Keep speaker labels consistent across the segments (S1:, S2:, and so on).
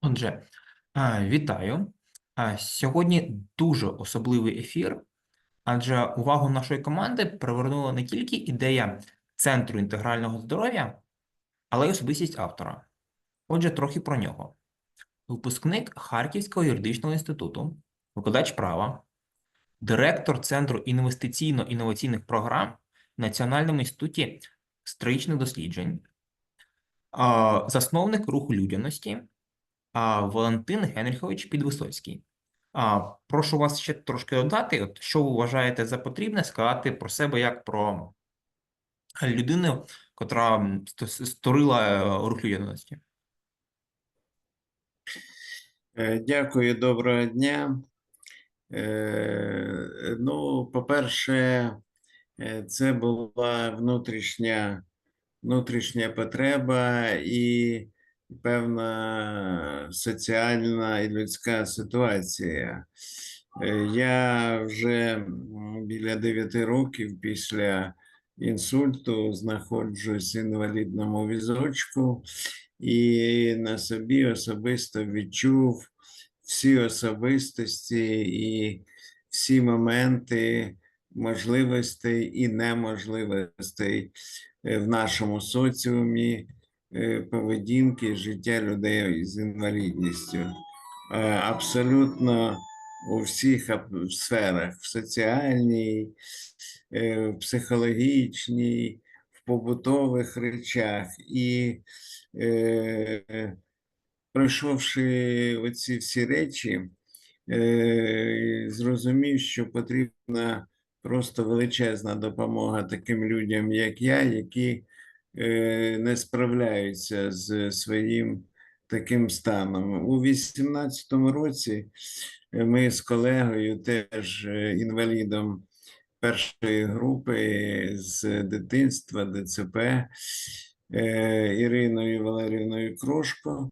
S1: Отже, вітаю. Сьогодні дуже особливий ефір, адже увагу нашої команди привернула не тільки ідея Центру інтегрального здоров'я, але й особистість автора. Отже, трохи про нього. Випускник Харківського юридичного інституту, викладач права, директор Центру інвестиційно-інноваційних програм в Національному інституті стратегічних досліджень, засновник руху людяності, Валентин Генріхович Підвисоцький. А, прошу вас ще трошки додати, от, що ви вважаєте за потрібне сказати про себе як про людину, котра створила е, рух людяності.
S2: Е, Дякую, доброго дня. Е, Ну, по-перше, це була внутрішня, внутрішня потреба і певна соціальна і людська ситуація. Е, Я вже біля 9 років після інсульту знаходжусь в інвалідному візочку і на собі особисто відчув всі особистості і всі моменти можливостей і неможливостей е, в нашому соціумі поведінки життя людей з інвалідністю. Е, Абсолютно у всіх сферах: в соціальній, е, в психологічній, в побутових речах. І е, пройшовши оці всі речі, е, зрозумів, що потрібна просто величезна допомога таким людям, як я, які е, не справляються з своїм таким станом. У 18-му році е, ми з колегою, теж е, інвалідом першої групи з дитинства ДЦП е, Іриною Валерівною Крошко.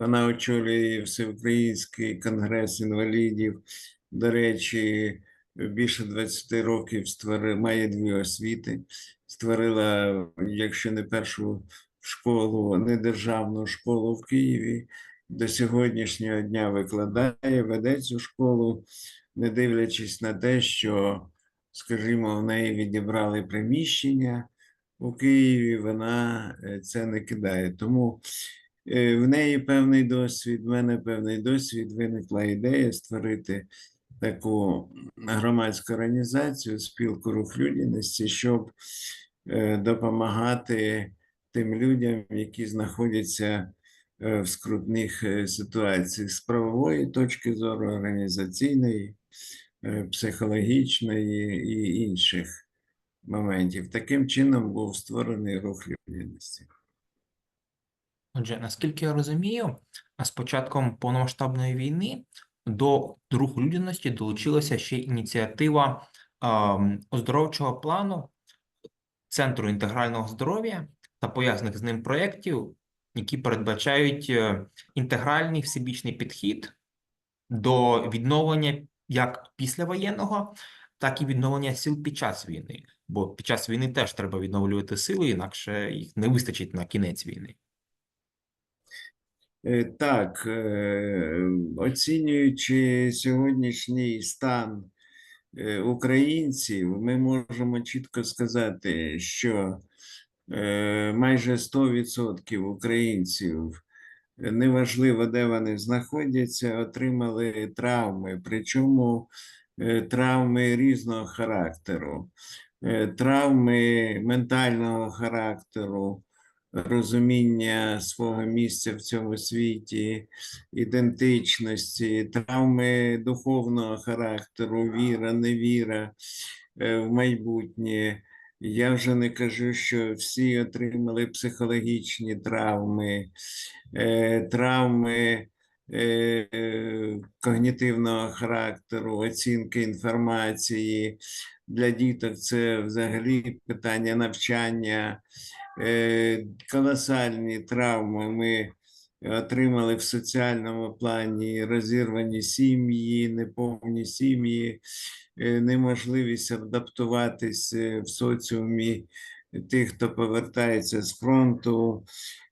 S2: Вона очолює Всеукраїнський конгрес інвалідів. До речі, більше 20 років створила, має дві освіти. Створила, якщо не першу школу, не державну школу в Києві. До сьогоднішнього дня викладає, веде цю школу, не дивлячись на те, що, скажімо, в неї відібрали приміщення у Києві, вона е, це не кидає. Тому е, в неї певний досвід, в мене певний досвід. Виникла ідея створити таку громадську організацію, спілку рух людяності, щоб допомагати тим людям, які знаходяться е, в скрутних е, ситуаціях з правової точки зору, організаційної, е, психологічної і інших моментів. Таким чином був створений рух людяності.
S1: Отже, наскільки я розумію, з початком повномасштабної війни до руху людяності долучилася ще ініціатива ем, оздоровчого плану Центру інтегрального здоров'я та пов'язаних з ним проєктів, які передбачають е, інтегральний всебічний підхід до відновлення як післявоєнного, так і відновлення сил під час війни. Бо під час війни теж треба відновлювати сили, інакше їх не вистачить на кінець війни.
S2: Е, Так, е, оцінюючи сьогоднішній стан українців, ми можемо чітко сказати, що е, майже 100% українців, е, неважливо, де вони знаходяться, отримали травми, причому е, травми різного характеру, Е, травми ментального характеру розуміння свого місця в цьому світі, ідентичності, травми духовного характеру, віра, невіра е, в майбутнє. Я вже не кажу, що всі отримали психологічні травми, е, травми е, когнітивного характеру, оцінки інформації. Для діток це взагалі питання навчання, колосальні травми ми отримали в соціальному плані, розірвані сім'ї, неповні сім'ї, е, неможливість адаптуватись е, в соціумі тих, хто повертається з фронту,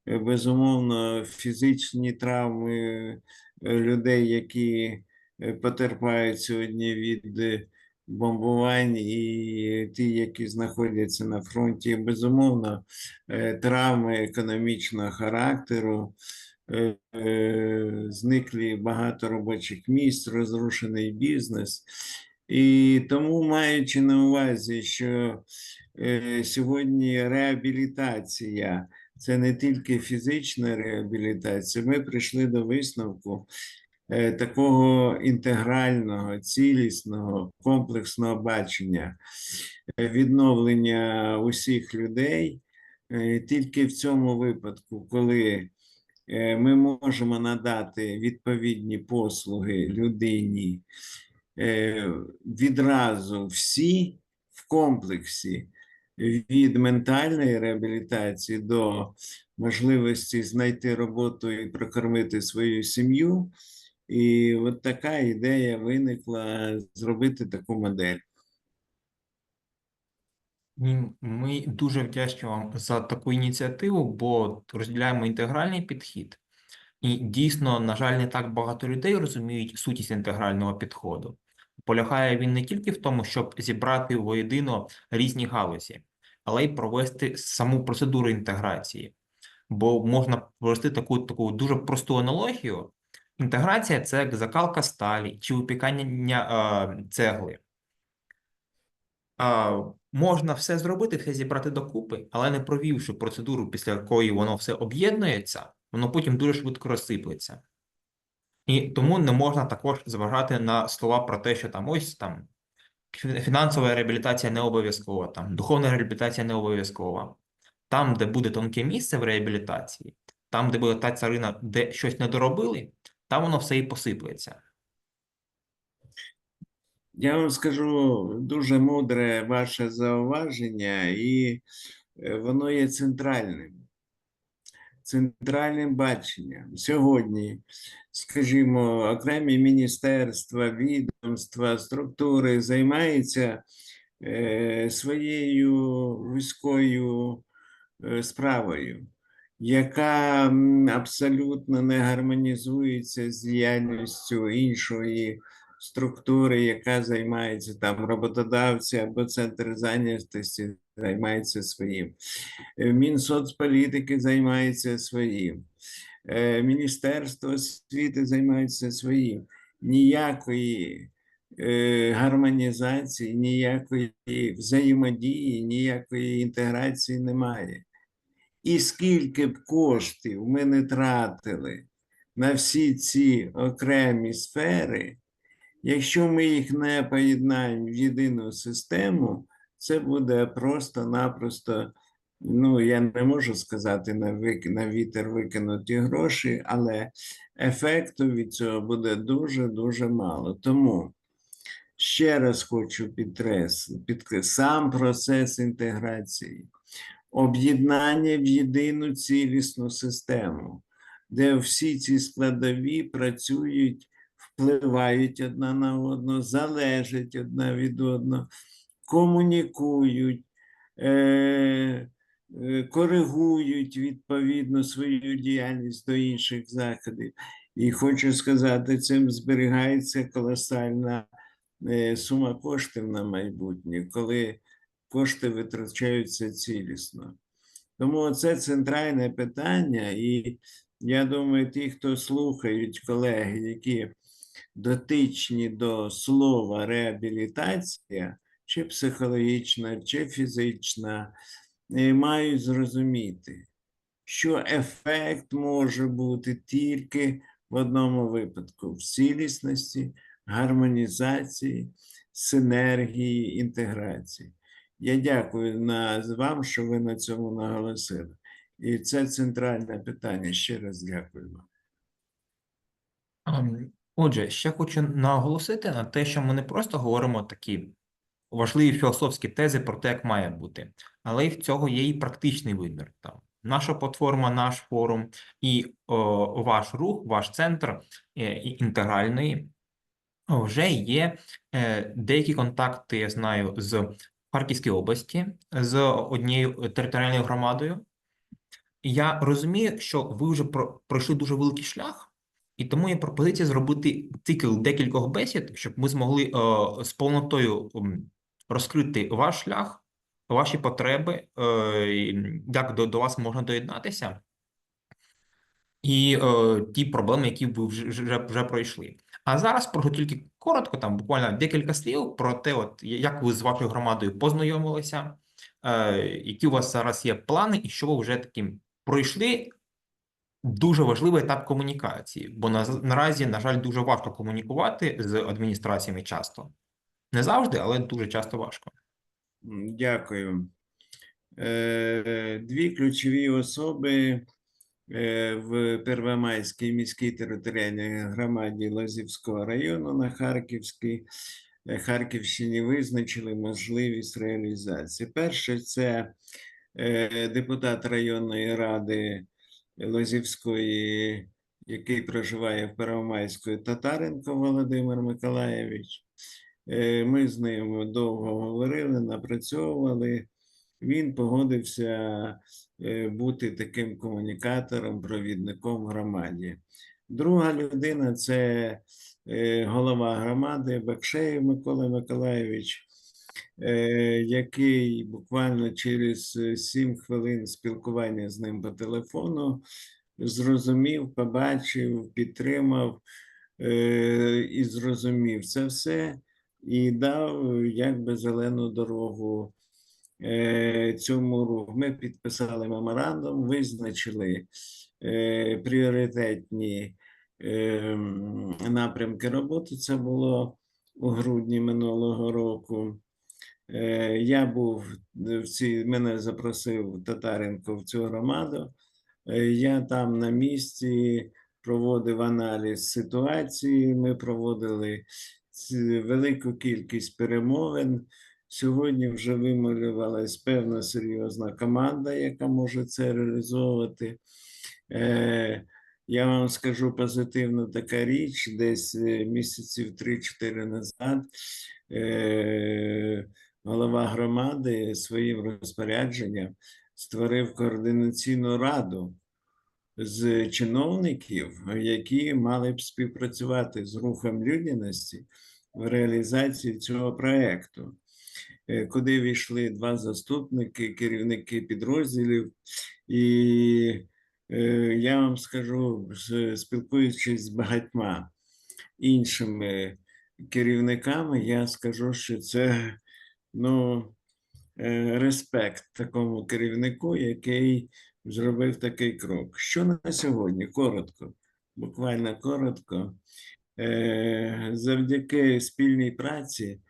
S2: е, безумовно, фізичні травми е, людей, які е, потерпають сьогодні від е, бомбувань, і ті, які знаходяться на фронті, безумовно, е, травми економічного характеру. е, е, Зниклі багато робочих місць, розрушений бізнес. І тому, маючи на увазі, що сьогодні реабілітація це не тільки фізична реабілітація, ми прийшли до висновку такого інтегрального, цілісного, комплексного бачення е, відновлення усіх людей. Е, Тільки в цьому випадку, коли е, ми можемо надати відповідні послуги людині е, відразу всі в комплексі від ментальної реабілітації до можливості знайти роботу і прокормити свою сім'ю. І от така ідея виникла зробити таку модель.
S1: Ми дуже вдячні вам за таку ініціативу, бо розділяємо інтегральний підхід. І дійсно, на жаль, не так багато людей розуміють сутність інтегрального підходу. Полягає він не тільки в тому, щоб зібрати воєдино різні галузі, але й провести саму процедуру інтеграції. Бо можна провести таку, таку дуже просту аналогію. Інтеграція це закалка сталі чи випікання е, цегли. Можна все зробити, все зібрати докупи, але не провівши процедуру, після якої воно все об'єднується, воно потім дуже швидко розсиплеться. І тому не можна також зважати на слова про те, що там ось там фінансова реабілітація не обов'язкова, там духовна реабілітація не обов'язкова. Там, де буде тонке місце в реабілітації, там, де буде та царина, де щось не доробили, там воно все і посиплеться.
S2: Я вам скажу дуже мудре ваше зауваження, і е, воно є центральним. Центральним баченням. Сьогодні, скажімо, окремі міністерства, відомства, структури займаються е, своєю вузькою е, справою, яка абсолютно не гармонізується з діяльністю іншої структури, яка займається там роботодавці або центр зайнятості займається своїм. Е, Мінсоцполітики займається своїм. Е, Міністерство освіти займається своїм. Ніякої е, гармонізації, ніякої взаємодії, ніякої інтеграції немає. І скільки б коштів ми не тратили на всі ці окремі сфери, якщо ми їх не поєднаємо в єдину систему, це буде просто-напросто, ну я не можу сказати на, вик... на вітер викинуті гроші, але ефекту від цього буде дуже-дуже мало. Тому ще раз хочу підкреслити, сам процес інтеграції, об'єднання в єдину цілісну систему, де всі ці складові працюють, впливають одна на одну, залежать одна від одного комунікують, е, е, коригують відповідно свою діяльність до інших заходів. І хочу сказати, цим зберігається колосальна е, сума коштів на майбутнє, коли кошти витрачаються цілісно. Тому це центральне питання, і я думаю, ті, хто слухають колеги, які дотичні до слова реабілітація, чи психологічна, чи фізична, е, мають зрозуміти, що ефект може бути тільки в одному випадку: в цілісності, гармонізації, синергії, інтеграції. Я дякую на, вам, що ви на цьому наголосили. І це центральне питання. Ще раз дякую вам.
S1: Ем, Отже, ще хочу наголосити на те, що ми не просто говоримо такі важливі філософські тези про те, як має бути, але й в цього є і практичний вимір. Там наша платформа, наш форум і о, ваш рух, ваш центр е, і інтегральний вже є е, деякі контакти, я знаю, з Харківської області, з однією територіальною громадою. я розумію, що ви вже про- пройшли дуже великий шлях, і тому є пропозиція зробити цикл декількох бесід, щоб ми змогли е, з повнотою розкрити ваш шлях, ваші потреби, е, як до, до вас можна доєднатися, і е, ті проблеми, які ви вже, вже, вже пройшли. А зараз прошу тільки коротко, там буквально декілька слів про те, от як ви з вашою громадою познайомилися, е, які у вас зараз є плани, і що ви вже таким пройшли. Дуже важливий етап комунікації, бо на, наразі, на жаль, дуже важко комунікувати з адміністраціями часто. Не завжди, але дуже часто важко.
S2: Дякую. Е, Дві ключові особи в Первомайській міській територіальній громаді Лозівського району на Харківській, е, Харківщині визначили можливість реалізації. Перше це е, депутат районної ради Лозівської, який проживає в Первомайську, Татаренко Володимир Миколаєвич. Е, Ми з ним довго говорили, напрацьовували. Він погодився е, бути таким комунікатором, провідником громаді. Друга людина це е, голова громади Бекшеєв Микола Миколаєвич, е, який буквально через сім хвилин спілкування з ним по телефону зрозумів, побачив, підтримав і зрозумів це все і дав якби зелену дорогу цьому руху. Ми підписали меморандум, визначили е, пріоритетні е, напрямки роботи. Це було у грудні минулого року. Е, Я був в цій, мене запросив Татаренко в цю громаду. Е, Я там на місці проводив аналіз ситуації. Ми проводили велику кількість перемовин. Сьогодні вже вималювалась певна серйозна команда, яка може це реалізовувати. Е, Я вам скажу позитивно така річ, десь е, місяців 3-4 назад е, голова громади своїм розпорядженням створив координаційну раду з чиновників, які мали б співпрацювати з рухом людяності в реалізації цього проекту, куди війшли два заступники, керівники підрозділів. І е, я вам скажу, спілкуючись з багатьма іншими керівниками, я скажу, що це ну, е, респект такому керівнику, який зробив такий крок. Що на сьогодні? Коротко, буквально коротко. Е, Завдяки спільній праці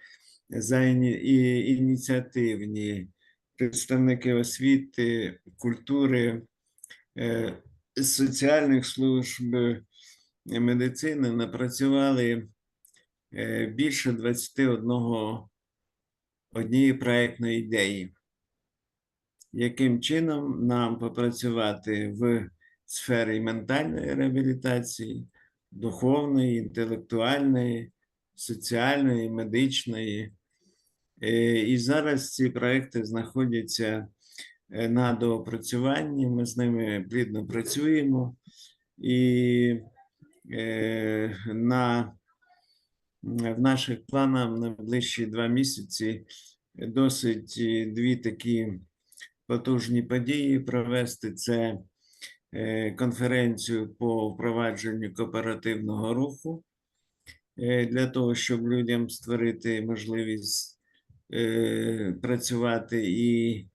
S2: і ініціативні представники освіти, культури, е, соціальних служб, е, медицини напрацювали е, більше 21 однієї проектної ідеї. Яким чином нам попрацювати в сфері ментальної реабілітації, духовної, інтелектуальної, соціальної, медичної. Е, І зараз ці проекти знаходяться е, на доопрацюванні. Ми з ними плідно працюємо. І е, на, в наших планах на ближчі два місяці досить дві такі потужні події провести. Це конференцію по впровадженню кооперативного руху для того, щоб людям створити можливість е, працювати і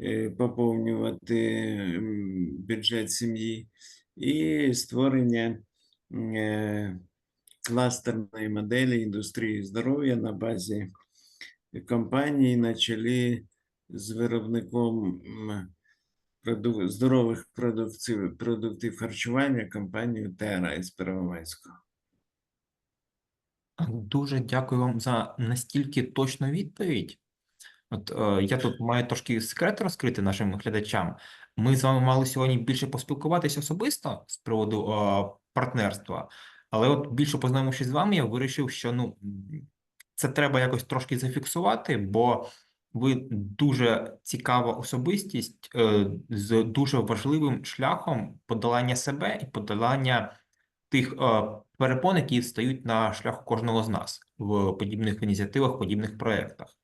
S2: е, поповнювати бюджет сім'ї, і створення е, кластерної моделі індустрії здоров'я на базі компанії на чолі з виробником здорових продуктів, продуктів харчування компанією Тера із Первомайського.
S1: Дуже дякую вам за настільки точну відповідь. От е, я тут маю трошки секрет розкрити нашим глядачам. Ми з вами мали сьогодні більше поспілкуватися особисто з приводу е, партнерства, але от більше познайомившись з вами, я вирішив, що ну це треба якось трошки зафіксувати, бо ви дуже цікава особистість е, з дуже важливим шляхом подолання себе і подолання тих е, перепон, які стають на шляху кожного з нас в подібних ініціативах, подібних проєктах.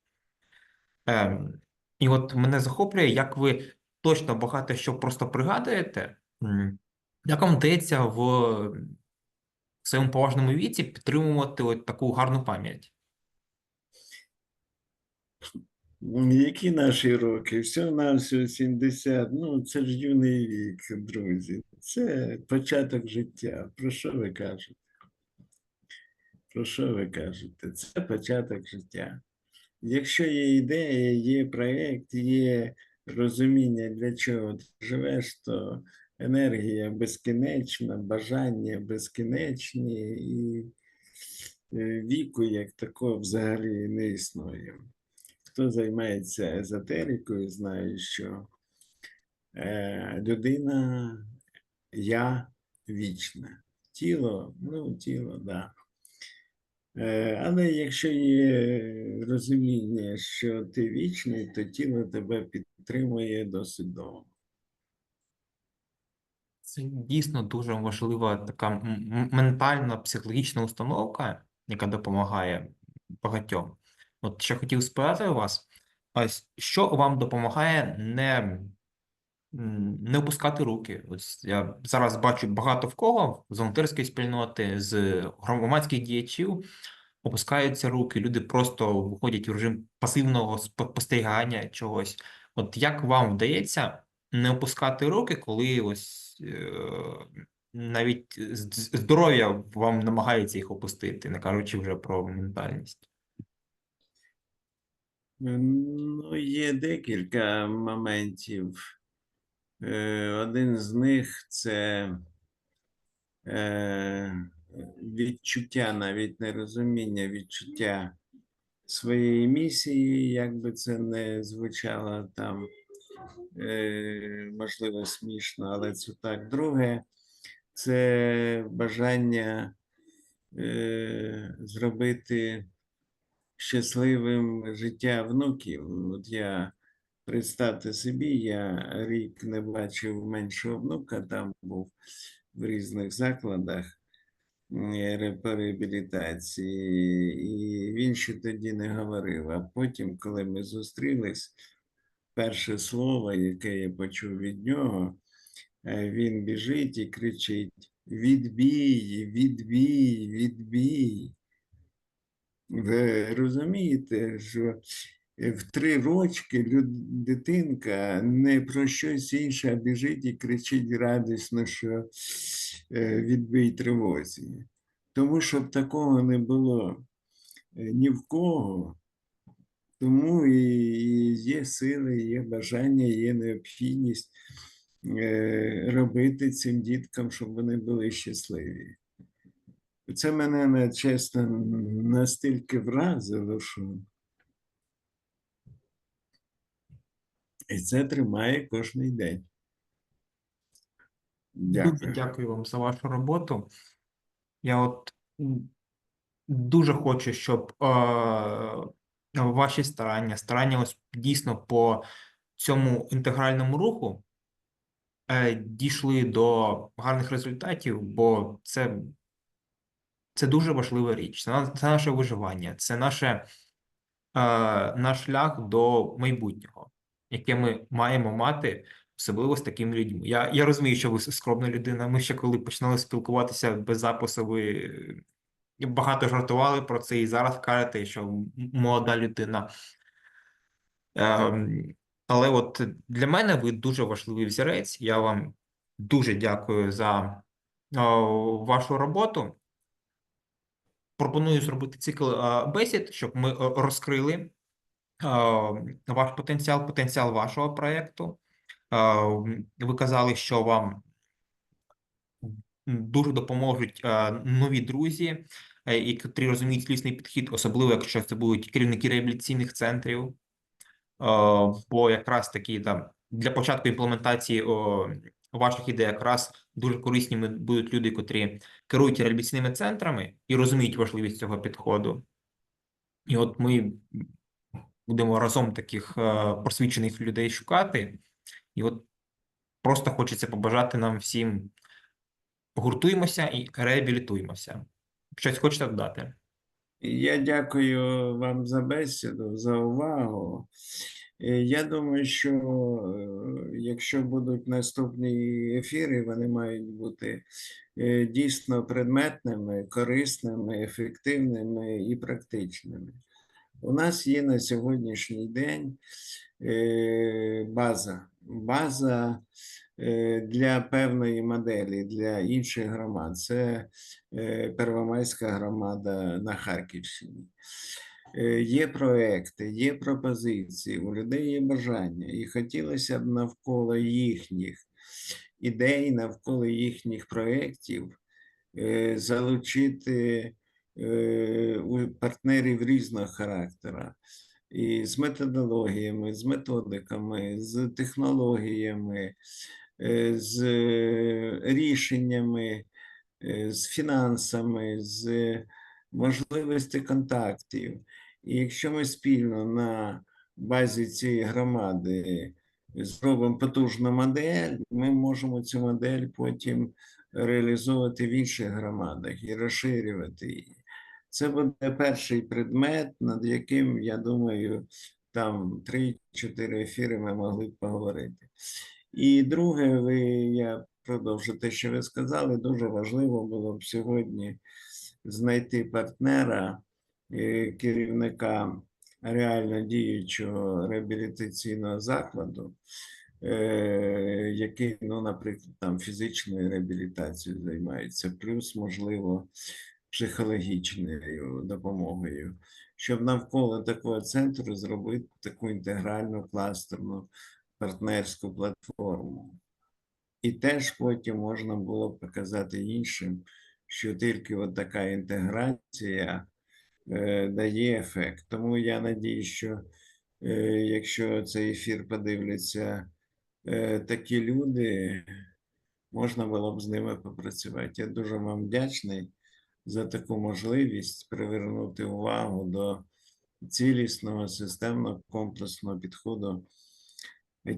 S1: Ем, і от мене захоплює, як ви точно багато що просто пригадуєте, як вам вдається в своєму поважному віці підтримувати от таку гарну пам'ять?
S2: Які наші роки? Всього на всього 70. Ну, це ж юний вік, друзі. Це початок життя. Про що ви кажете? Про що ви кажете? Це початок життя. Якщо є ідея, є проєкт, є розуміння, для чого ти живеш, то енергія безкінечна, бажання безкінечні, і е, віку як такого взагалі не існує. Хто займається езотерикою, знає, що е, людина я вічна. Тіло, ну, тіло, так. Да. Е, Але якщо є розуміння, що ти вічний, то тіло тебе підтримує досить довго.
S1: Це дійсно дуже важлива така ментальна психологічна установка, яка допомагає багатьом. От ще хотів спитати вас, ось що вам допомагає не, не опускати руки? Ось я зараз бачу багато в кого з волонтерської спільноти, з громадських діячів опускаються руки, люди просто виходять в режим пасивного спостерігання чогось. От як вам вдається не опускати руки, коли ось е, навіть здоров'я вам намагається їх опустити, не кажучи вже про ментальність?
S2: Ну, є декілька моментів. Е, Один з них це е, відчуття, навіть не розуміння, відчуття своєї місії, як би це не звучало там, е, можливо, смішно, але це так. Друге, це бажання е, зробити щасливим життя внуків. От я представте собі, я рік не бачив меншого внука, там був в різних закладах реабілітації, і він ще тоді не говорив. А потім, коли ми зустрілись, перше слово, яке я почув від нього, е, він біжить і кричить: Відбій, відбій, відбій. Ви розумієте, що в три рочки дитинка не про щось інше, біжить і кричить радісно, що е, відбий тривозі. Тому щоб такого не було е, ні в кого, тому і є сили, є бажання, є необхідність е, робити цим діткам, щоб вони були щасливі. Це мене чесно настільки вразило, що і це тримає кожний день. Дякую.
S1: дякую вам за вашу роботу. Я от дуже хочу, щоб е, ваші старання, старання ось дійсно по цьому інтегральному руху е, дійшли до гарних результатів, бо це, це дуже важлива річ. Це, це наше виживання, це наше, е, наш шлях до майбутнього, яке ми маємо мати, особливо з такими людьми. Я, я розумію, що ви скромна людина. Ми ще коли починали спілкуватися без запису, ви е, багато жартували про це, і зараз кажете, що молода людина. Ем, Але от для мене ви дуже важливий взірець. Я вам дуже дякую за о, вашу роботу. Пропоную зробити цикл е, бесід, щоб ми е, розкрили е, ваш потенціал, потенціал вашого проєкту. Ви казали, що вам дуже допоможуть нові друзі, які розуміють слісний підхід, особливо якщо це будуть керівники реабілітаційних центрів. Бо якраз такі там для початку імплементації ваших ідей якраз дуже корисними будуть люди, котрі керують реабілітаційними центрами і розуміють важливість цього підходу. І от ми будемо разом таких е, просвічених людей шукати. І от просто хочеться побажати нам всім гуртуємося і реабілітуємося. Щось хочете додати?
S2: Я дякую вам за бесіду, за увагу. Е, Я думаю, що е, якщо будуть наступні ефіри, вони мають бути е, дійсно предметними, корисними, ефективними і практичними. У нас є на сьогоднішній день база. База для певної моделі, для інших громад. Це Первомайська громада на Харківщині. Е, Є проекти, є пропозиції, у людей є бажання, і хотілося б навколо їхніх ідей, навколо їхніх проєктів е, залучити е, партнерів різного характеру. І з методологіями, з методиками, з технологіями, з рішеннями, з фінансами, з можливості контактів. І якщо ми спільно на базі цієї громади зробимо потужну модель, ми можемо цю модель потім реалізовувати в інших громадах і розширювати її. Це буде перший предмет, над яким, я думаю, там 3-4 ефіри ми могли б поговорити. І друге, ви, я продовжу те, що ви сказали, дуже важливо було б сьогодні знайти партнера, керівника реально діючого реабілітаційного закладу, е, який, ну, наприклад, там фізичною реабілітацією займається, плюс, можливо, психологічною допомогою, щоб навколо такого центру зробити таку інтегральну кластерну партнерську платформу. І теж потім можна було показати іншим, що тільки от така інтеграція е, дає ефект. Тому я надію, що е, якщо цей ефір подивляться е, такі люди, можна було б з ними попрацювати. Я дуже вам вдячний за таку можливість привернути увагу до цілісного, системного, комплексного підходу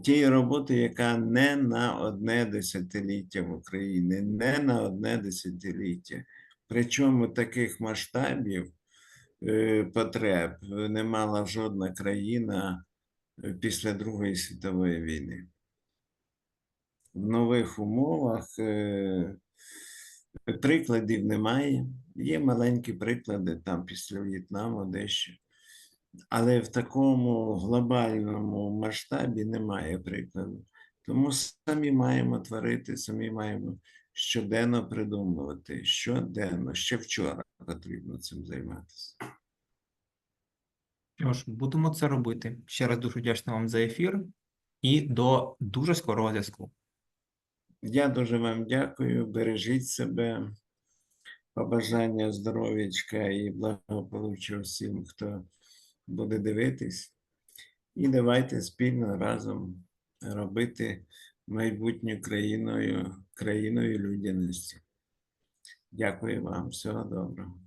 S2: тієї роботи, яка не на одне десятиліття в Україні, не на одне десятиліття. Причому таких масштабів е, потреб не мала жодна країна е, після Другої світової війни. В нових умовах е, прикладів немає. Є маленькі приклади там після В'єтнаму дещо. Але в такому глобальному масштабі немає прикладу. Тому самі маємо творити, самі маємо щоденно придумувати, щоденно, ще вчора потрібно цим займатися.
S1: Що ж, будемо це робити. Ще раз дуже вдячний вам за ефір і до дуже скорого зв'язку.
S2: Я дуже вам дякую. Бережіть себе, побажання здоров'ячка і благополуччя всім, хто буде дивитись. І давайте спільно разом робити майбутню країною, країною людяності. Дякую вам, всього доброго.